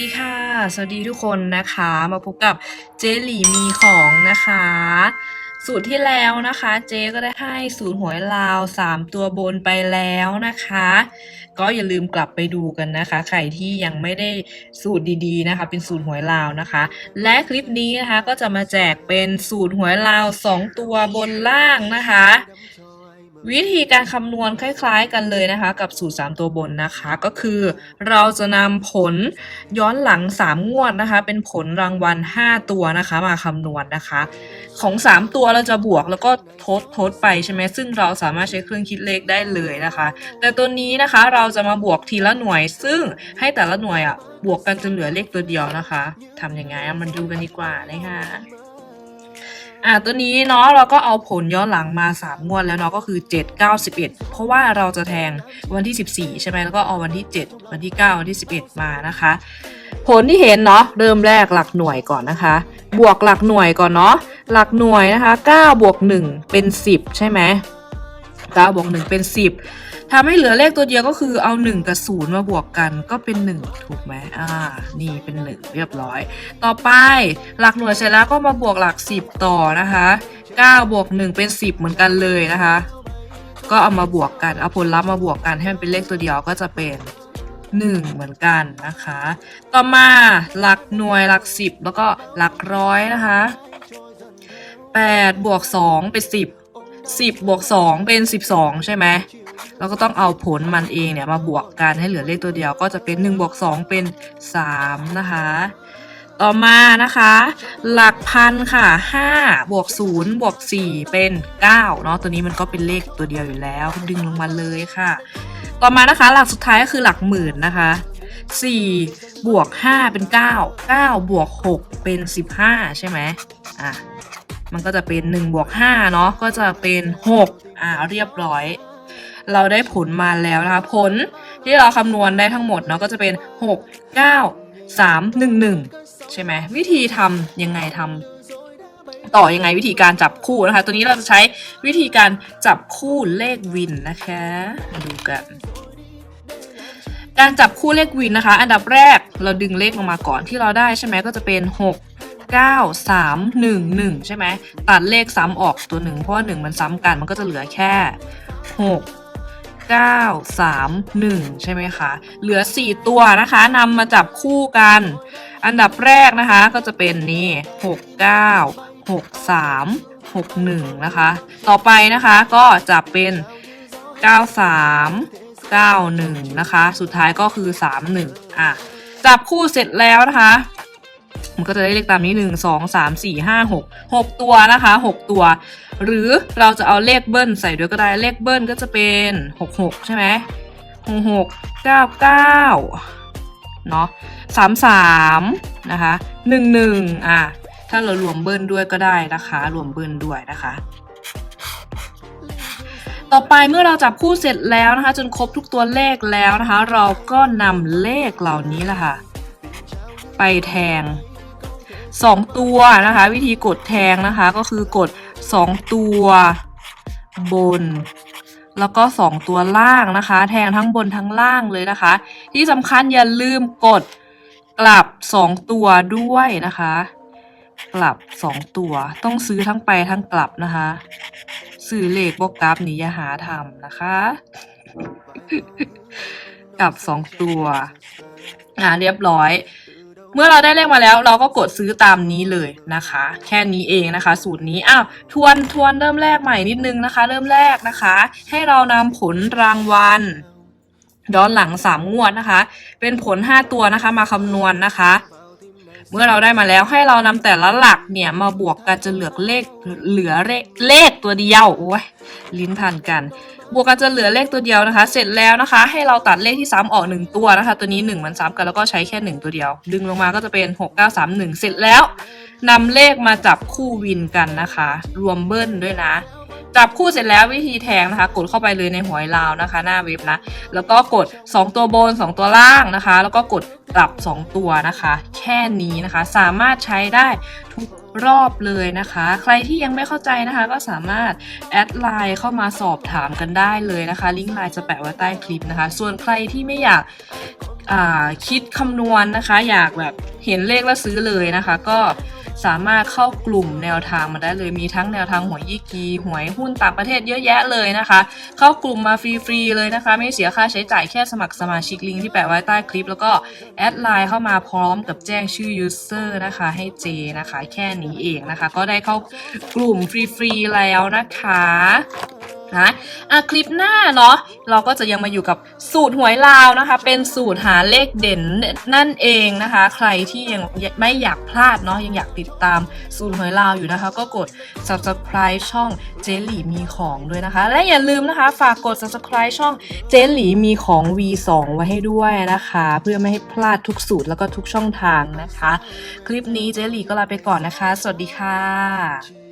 ดีค่ะ สวัสดีทุกคนนะคะ มาพบกับเจหลีมีของนะคะ สูตรที่แล้วนะคะ เจก็ได้ให้สูตรหวยลาว 3 ตัวบนไปแล้วนะคะ ก็อย่าลืมกลับไปดูกันนะคะ ใครที่ยังไม่ได้สูตรดีๆนะคะ เป็นสูตรหวยลาวนะคะ และคลิปนี้นะคะก็จะมาแจกเป็นสูตรหวยลาว 2 ตัวบนล่างนะคะ วิธีการคำนวณคล้าย ๆ กันเลยนะคะ กับสูตร 3 ตัวบนนะคะ ก็คือเราจะนำผลย้อนหลัง 3 งวดนะคะ เป็นผลรางวัล 5 ตัวนะคะ มาคำนวณนะคะ ของ 3 ตัวเราจะบวกแล้วก็ทดทดไปใช่ไหมซึ่งเราสามารถใช้เครื่องคิดเลขได้เลยนะคะ แต่ตัวนี้นะคะเราจะมาบวกทีละหน่วย ซึ่งให้แต่ละหน่วยอะบวกกันจนเหลือเลขตัวเดียวนะคะทำยังไงมันดูกันดีกว่านะคะ อะตัวนี้เนาะเราก็เอาผลย้อนหลังมา 3 งวดแล้วเนาะก็คือ 7 9 11 เพราะว่าเราจะแทงวันที่ 14 ใช่ไหมแล้วก็เอาวันที่ 7 วันที่ 9 วันที่ 11 มานะคะ ผลที่เห็นเนาะเริ่มแรกหลักหน่วยก่อนนะคะ บวกหลักหน่วยก่อนเนาะหลักหน่วยนะคะ9บวก1เป็น 10 ใช่ไหม9บวก1เป็น 10 ทำให้เหลือเลขตัวเดียวก็คือเอา 1 กับ 0 มาบวกกันก็เป็น 1 ถูกไหมอ่า นี่เป็น 1 เรียบร้อย ต่อไปหลักหน่วยเสร็จแล้วก็มาบวกหลัก 10 ต่อนะคะ9บวก1เป็น 10 เหมือนกันเลยนะคะ ก็เอามาบวกกันเอาผลลัพธ์มาบวกกันให้มันเป็นเลขตัวเดียวก็จะเป็น1เหมือนกันนะคะ ต่อมาหลักหน่วยหลัก 10 แล้วก็หลักร้อยนะคะ8บวก2เป็น 10 10บวก2เป็น 12 ใช่ไหม เราก็ต้องเอาผลมันเองเนี่ยมาบวกกันให้เหลือเลขตัวเดียวก็จะเป็น1บวก2เป็น 3 นะคะ ต่อมานะคะ หลักพันค่ะ5บวก0บวก4เป็น9เนาะตัวนี้มันก็เป็นเลขตัวเดียวอยู่แล้ว ดึงลงมาเลยค่ะ ต่อมานะคะหลักสุดท้ายก็คือหลักหมื่นนะคะ4บวก5เป็น 9 9 บวก 6 เป็น 15 ใช่ไหมอะ มันก็จะเป็น 1 บวก5เนาะ ก็จะเป็น 6 อ่า เรียบร้อย เราได้ผลมาแล้วนะคะ ผลที่เราคำนวณได้ทั้งหมดเนาะก็จะเป็น 6 9 3 1 1 ใช่ไหมวิธีทำยังไงทำต่อยังไงวิธีการจับคู่นะคะ ตัวนี้เราจะใช้วิธีการจับคู่เลขวินนะคะมาดูกันการจับคู่เลขวินนะคะ อันดับแรกเราดึงเลขลงมาก่อนที่เราได้ใช่ไหมก็จะเป็น 6 9 3 1 1 ใช่ไหมตัดเลขซ้ำออกตัวหนึ่งเพราะว่าหนึ่งมันซ้ำกันมันก็จะเหลือแค่ 6 9 3 1 ใช่ไหมคะ เหลือ 4 ตัวนะคะนำมาจับคู่กัน อันดับแรกนะคะก็จะเป็นนี่ 6 9 6 3 6 1 นะคะ ต่อไปนะคะก็จะเป็น 9 3 9 1 นะคะ สุดท้ายก็คือ 3 1 อะ จับคู่เสร็จแล้วนะคะ มันก็จะได้เลขตามนี้ 1 2 3 4 5 6 6 ตัวนะคะ 6 ตัว หรือเราจะเอาเลขเบิ้ลใส่ด้วยก็ได้เลขเบิ้ลก็จะเป็น 66 ใช่ไหม66 99เก้าเก้าเนาะ33นะคะ11อะถ้าเรารวมเบิ้ลด้วยก็ได้นะคะ รวมเบิ้ลด้วยนะคะ ต่อไปเมื่อเราจับคู่เสร็จแล้วนะคะ จนครบทุกตัวเลขแล้วนะคะ เราก็นำเลขเหล่านี้แหละค่ะ ไปแทง 2 ตัวนะคะ วิธีกดแทงนะคะก็คือกด 2ตัวบน แล้วก็2ตัวล่างนะคะ แทงทั้งบนทั้งล่างเลยนะคะ ที่สำคัญอย่าลืมกดกลับ2ตัวด้วยนะคะ กลับ2ตัวต้องซื้อทั้งไปทั้งกลับนะคะซื้อเลขบวกกลับนี่อย่าหาทำนะคะกลับ2ตัวอ่าเรียบร้อย เมื่อเราได้เลขมาแล้วเราก็กดซื้อตามนี้เลยนะคะ แค่นี้เองนะคะ สูตรนี้อ้าวทวนทวนเริ่มแรกใหม่นิดนึงนะคะ เริ่มแรกนะคะ ให้เรานำผลรางวัลย้อนหลังสามงวดนะคะ เป็นผล 5 ตัวนะคะมาคำนวณนะคะ มื่อเราได้มาแล้วให้เรานำแต่ละหลักเนี่ยมาบวกกันจนเหลือเลขเหลือเลขเลขตัวเดียวโอ้ยลิ้นพันกัน บวกกันจนเหลือเลขตัวเดียวนะคะ เสร็จแล้วนะคะ ให้เราตัดเลขที่ซ้ำออกหนึ่งตัวนะคะ ตัวนี้หนึ่งมันซ้ำกันแล้วก็ใช้แค่หนึ่งตัวเดียว ดึงลงมาก็จะเป็นหกเก้าสามหนึ่งเสร็จแล้วนำเลขมาจับคู่วินกันนะคะ รวมเบิ้ลด้วยนะ จับคู่เสร็จแล้ววิธีแทงนะคะ กดเข้าไปเลยในหวยลาวนะคะ หน้าเว็บนะแล้วก็กด 2 ตัวบน 2 ตัวล่างนะคะ แล้วก็กดกลับ 2 ตัวนะคะ แค่นี้นะคะ สามารถใช้ได้ทุกรอบเลยนะคะ ใครที่ยังไม่เข้าใจนะคะ ก็สามารถแอดไลน์เข้ามาสอบถามกันได้เลยนะคะ ลิงก์ไลน์จะแปะไว้ใต้คลิปนะคะ ส่วนใครที่ไม่อยากคิดคำนวณนะคะ อยากแบบเห็นเลขแล้วซื้อเลยนะคะ ก็ สามารถเข้ากลุ่มแนวทางมาได้เลยมีทั้งแนวทางหวยยี่กีหวยหุ้นต่างประเทศเยอะแยะเลยนะคะ เข้ากลุ่มมาฟรีๆเลยนะคะ ไม่เสียค่าใช้จ่ายแค่สมัครสมาชิกลิงก์ที่แปะไว้ใต้คลิป แล้วก็แอดไลน์เข้ามาพร้อมกับแจ้งชื่อ user นะคะให้เจนะคะ แค่นี้เองนะคะ ก็ได้เข้ากลุ่มฟรีๆแล้วนะคะ นะอะคลิปหน้าเนาะเราก็จะยังมาอยู่กับสูตรหวยลาวนะคะ เป็นสูตรหาเลขเด่นนั่นเองนะคะ ใครที่ยังไม่อยากพลาดเนาะยังอยากติดตามสูตรหวยลาวอยู่นะคะ ก็กด subscribe ช่องเจลี่มีของด้วยนะคะ และอย่าลืมนะคะฝากกด subscribe ช่องเจลี่มีของ V2 ไว้ให้ด้วยนะคะ เพื่อไม่ให้พลาดทุกสูตรแล้วก็ทุกช่องทางนะคะ คลิปนี้เจลี่ก็ลาไปก่อนนะคะ สวัสดีค่ะ